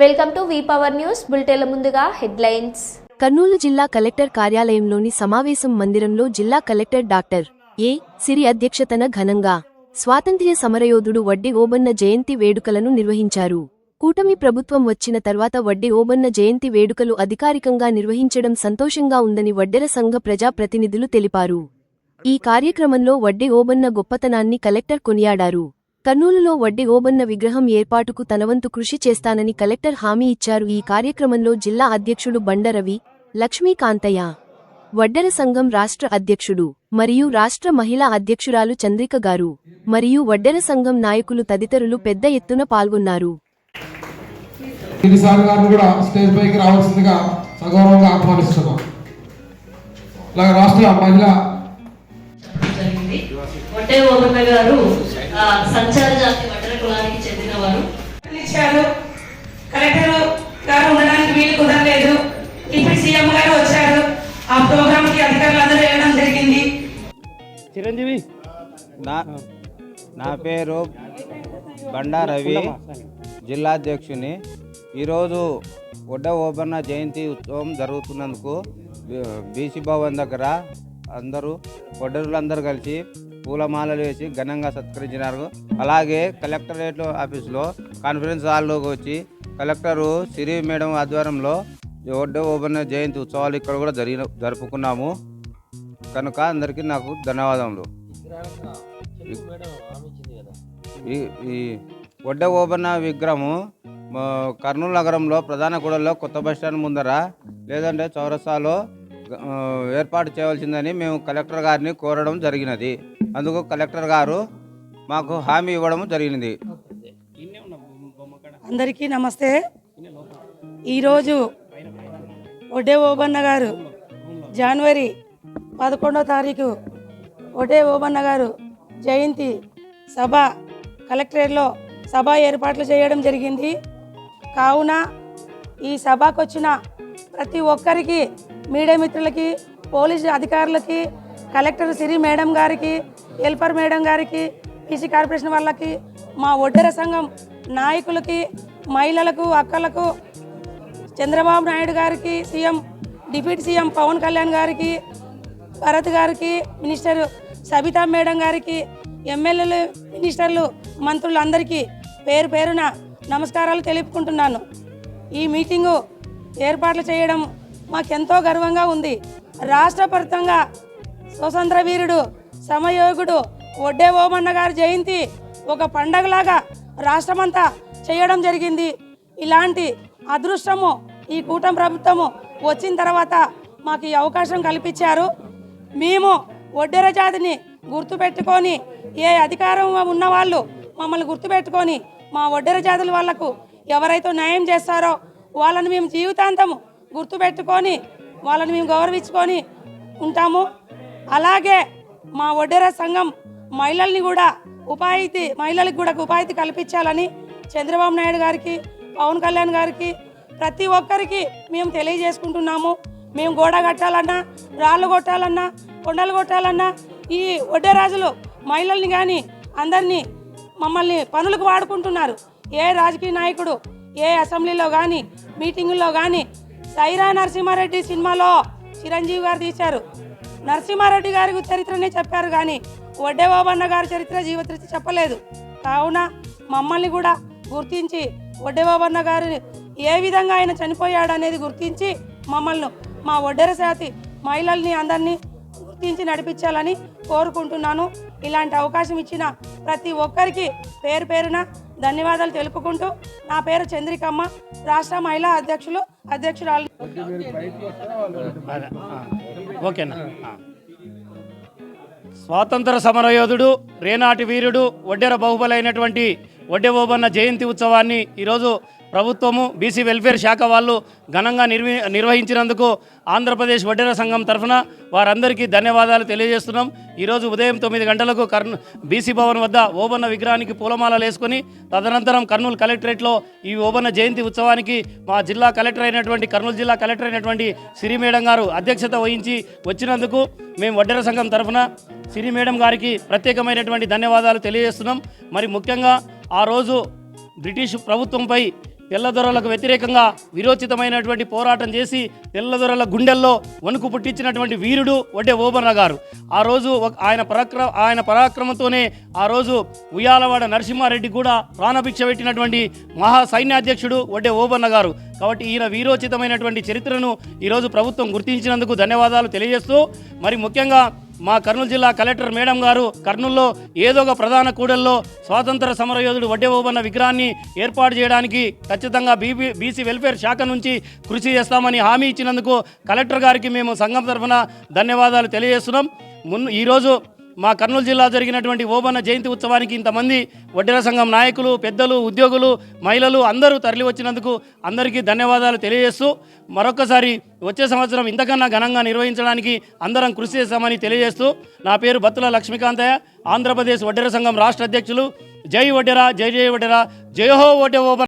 Welcome to V power news. బులెటిన్ల ముందుగా headlines. Kurnool జిల్లా collector కార్యాలయంలోని సమావేశం మందిరంలో జిల్లా కలెక్టర్ డాక్టర్ ఏ సిరి అధ్యక్షతన ఘనంగా స్వాతంత్ర్య సమరయోధుడు వడ్డీ ఓబన్న జయంతి వేడుకలను నిర్వహించారు. కూటమి ప్రభుత్వం వచ్చిన తర్వాత వడ్డీ ఓబన్న జయంతి వేడుకలు అధికారికంగా నిర్వహించడం సంతోషంగా ఉందని వడ్డెర సంఘ ప్రజాప్రతినిధులు తెలిపారు. ఈ కార్యక్రమంలో వడ్డీ ఓబన్న గొప్పతనాన్ని కలెక్టర్ కొనియాడారు. కర్నూలులో వడ్డీ ఓబన్న విగ్రహం ఏర్పాటుకు తనవంతు కృషి చేస్తానని కలెక్టర్ హామీ ఇచ్చారు. ఈ కార్యక్రమంలో జిల్లా అధ్యక్షుడు బండరవి లక్ష్మీకాంతయ్య వడ్డెర సంఘం రాష్ట్ర అధ్యక్షుడు మరియు రాష్ట్ర మహిళా అధ్యక్షురాలు చంద్రిక గారు మరియు వడ్డెర సంఘం నాయకులు తదితరులు పెద్ద ఎత్తున పాల్గొన్నారు. ఎన్నిసార్లు గారిని కూడా స్టేజ్ పైకి రావాల్సిందిగా సగౌరవంగా ఆహ్వానిస్తున్నాం. అలాగే రాష్ట్ర మహిళా జరిగింది. వడ్డే ఓబన్న గారు సంచార జాతి వడ్డర కులానికి చెందినవారు. ఇచ్చారు కలెక్టర్ గారు ఉండడానికి వీలు కుదరలేదు. ఇప్పుడు సీఎం గారు వచ్చారు. ఆ ప్రోగ్రామ్కి అధికారులందరూ వెళ్ళడం జరిగింది. చిరంజీవి. నా నా పేరు బండా రవి. జిల్లా అధ్యక్షుని. ఈరోజు ఒడ్డ ఓబన్న జయంతి ఉత్సవం జరుగుతున్నందుకు బీసీ భవన్ దగ్గర అందరూ ఒడ్డరులందరూ కలిసి పూలమాలలు వేసి ఘనంగా సత్కరించినారు. అలాగే కలెక్టరేట్ ఆఫీసులో కాన్ఫరెన్స్ హాల్లోకి వచ్చి కలెక్టరు సిరి మేడం ఆధ్వర్యంలో ఒడ్డ ఓబన్న జయంతి ఉత్సవాలు ఇక్కడ కూడా జరిగిన జరుపుకున్నాము. కనుక అందరికీ నాకు ధన్యవాదములు. ఈ ఒడ్డ ఓబన్న విగ్రహము కర్నూలు నగరంలో ప్రధాన కూడల్లో కొత్త బస్టాండ్ ముందర లేదంటే చౌరస్తాలో ఏర్పాటు చేయవలసిందని మేము కలెక్టర్ గారిని కోరడం జరిగినది. అందుకు కలెక్టర్ గారు మాకు హామీ ఇవ్వడం జరిగినది. అందరికీ నమస్తే. ఈరోజు ఒడే ఓబన్న గారు జనవరి పదకొండో తారీఖు ఒడే ఓబన్న గారు జయంతి సభ కలెక్టరేట్లో సభ ఏర్పాట్లు చేయడం జరిగింది. కావున ఈ సభకు వచ్చిన ప్రతి ఒక్కరికి మీడియా మిత్రులకి పోలీసు అధికారులకి కలెక్టర్ సిరి మేడం గారికి హెల్పర్ మేడం గారికి పీసీ కార్పొరేషన్ వాళ్ళకి మా ఒడ్డెర సంఘం నాయకులకి మహిళలకు అక్కలకు చంద్రబాబు నాయుడు గారికి CM deputy CM Pawan Kalyan గారికి భరత్ గారికి మినిస్టర్ సబితా మేడం గారికి ఎమ్మెల్యేలు మినిస్టర్లు మంత్రులు అందరికీ పేరు పేరున నమస్కారాలు తెలుపుకుంటున్నాను. ఈ మీటింగు ఏర్పాట్లు చేయడం మాకెంతో గర్వంగా ఉంది. రాష్ట్రపరితంగా స్వతంత్ర వీరుడు సమయోగుడు ఒడ్డే ఓమన్న గారి జయంతి ఒక పండగలాగా రాష్ట్రమంతా చేయడం జరిగింది. ఇలాంటి అదృష్టము ఈ కూటమి ప్రభుత్వము వచ్చిన తర్వాత మాకు ఈ అవకాశం కల్పించారు. మేము ఒడ్డెర జాతిని గుర్తుపెట్టుకొని ఏ అధికారం ఉన్న వాళ్ళు మమ్మల్ని గుర్తుపెట్టుకొని మా ఒడ్డెర జాతుల వాళ్ళకు ఎవరైతే న్యాయం చేస్తారో వాళ్ళని మేము జీవితాంతం గుర్తుపెట్టుకొని వాళ్ళని మేము గౌరవించుకొని ఉంటాము. అలాగే మా ఒడ్డెర సంఘం మహిళల్ని కూడా ఉపాధి మహిళలకు కూడా ఉపాధి కల్పించాలని చంద్రబాబు నాయుడు గారికి పవన్ కళ్యాణ్ గారికి ప్రతి ఒక్కరికి మేము తెలియజేసుకుంటున్నాము. మేము గోడ కట్టాలన్నా రాళ్ళు కొట్టాలన్నా కొండలు కొట్టాలన్నా ఈ వడ్డరాజులు మహిళల్ని కానీ అందరినీ మమ్మల్ని పనులకు వాడుకుంటున్నారు. ఏ రాజకీయ నాయకుడు ఏ అసెంబ్లీలో కానీ మీటింగుల్లో కానీ సైరా నరసింహారెడ్డి సినిమాలో చిరంజీవి గారు తీశారు. నరసింహారెడ్డి గారి చరిత్రనే చెప్పారు కానీ వడ్డే బాబన్న గారి చరిత్ర జీవ చరిత్ర చెప్పలేదు. కావున మమ్మల్ని కూడా గుర్తించి వడ్డే బాబన్న గారు ఏ విధంగా ఆయన చనిపోయాడు అనేది గుర్తించి మమ్మల్ని మా ఒడ్డెర శాతి మహిళల్ని అందరినీ గుర్తించి నడిపించాలని కోరుకుంటున్నాను. ఇలాంటి అవకాశం ఇచ్చిన ప్రతి ఒక్కరికి పేరు పేరున ధన్యవాదాలు తెలుపుకుంటూ నా పేరు చంద్రికమ్మ రాష్ట్ర మహిళా అధ్యక్షులు అధ్యక్షురాలు. ఓకేనా ఆ. స్వాతంత్ర సమరయోధుడు రేనాటి వీరుడు వడ్డెర బాహుబలైనటువంటి వడ్డెబోబన్న జయంతి ఉత్సవాన్ని ఈరోజు ప్రభుత్వము బీసీ వెల్ఫేర్ శాఖ వాళ్ళు ఘనంగా నిర్వి నిర్వహించినందుకు ఆంధ్రప్రదేశ్ వడ్డెర సంఘం తరఫున వారందరికీ ధన్యవాదాలు తెలియజేస్తున్నాం. ఈరోజు ఉదయం తొమ్మిది గంటలకు కర్నూ బీసీ భవన్ వద్ద ఓబన్న విగ్రహానికి పూలమాలలు వేసుకొని తదనంతరం కర్నూలు కలెక్టరేట్లో ఈ ఓబన్న జయంతి ఉత్సవానికి మా జిల్లా కలెక్టర్ అయినటువంటి కర్నూలు జిల్లా కలెక్టర్ అయినటువంటి సిరి మేడం గారు అధ్యక్షత వహించి వచ్చినందుకు మేము వడ్డెర సంఘం తరఫున సిరి మేడం గారికి ప్రత్యేకమైనటువంటి ధన్యవాదాలు తెలియజేస్తున్నాం. మరి ముఖ్యంగా ఆ రోజు బ్రిటిష్ ప్రభుత్వంపై తెల్లదొరలకు వ్యతిరేకంగా విరోచితమైనటువంటి పోరాటం చేసి తెల్లదొరల గుండెల్లో వణుకు పుట్టించినటువంటి వీరుడు వడ్డే ఓబన్న గారు. ఆ రోజు ఆయన పరాక్ర ఆయన పరాక్రమంతోనే ఆ రోజు ఉయ్యాలవాడ నరసింహారెడ్డి కూడా ప్రాణభిక్ష పెట్టినటువంటి మహా సైన్యాధ్యక్షుడు వడ్డే ఓబన్న గారు. కాబట్టి ఈయన వీరోచితమైనటువంటి చరిత్రను ఈరోజు ప్రభుత్వం గుర్తించినందుకు ధన్యవాదాలు తెలియజేస్తూ మరి ముఖ్యంగా మా కర్నూలు జిల్లా కలెక్టర్ మేడం గారు కర్నూలులో ఏదో ఒక ప్రధాన కూడల్లో స్వాతంత్ర సమరయోధుడు వడ్డేబోబన్న విగ్రహాన్ని ఏర్పాటు చేయడానికి ఖచ్చితంగా బీబీ బీసీ వెల్ఫేర్ శాఖ నుంచి కృషి చేస్తామని హామీ ఇచ్చినందుకు కలెక్టర్ గారికి మేము సంఘం తరఫున ధన్యవాదాలు తెలియజేస్తున్నాం. మున్ ఈరోజు మా కర్నూలు జిల్లా జరిగినటువంటి ఓబన్న జయంతి ఉత్సవానికి ఇంతమంది వడ్డెర సంఘం నాయకులు పెద్దలు ఉద్యోగులు మహిళలు అందరూ తరలి వచ్చినందుకు అందరికీ ధన్యవాదాలు తెలియజేస్తూ మరొకసారి వచ్చే సంవత్సరం ఇంతకన్నా ఘనంగా నిర్వహించడానికి అందరం కృషి చేస్తామని తెలియజేస్తూ నా పేరు బత్తుల లక్ష్మీకాంతయ్య. ఆంధ్రప్రదేశ్ వడ్డెర సంఘం రాష్ట్ర అధ్యక్షులు. జై వడ్డెర జై జై వడ్డెర జై హో వడ్డె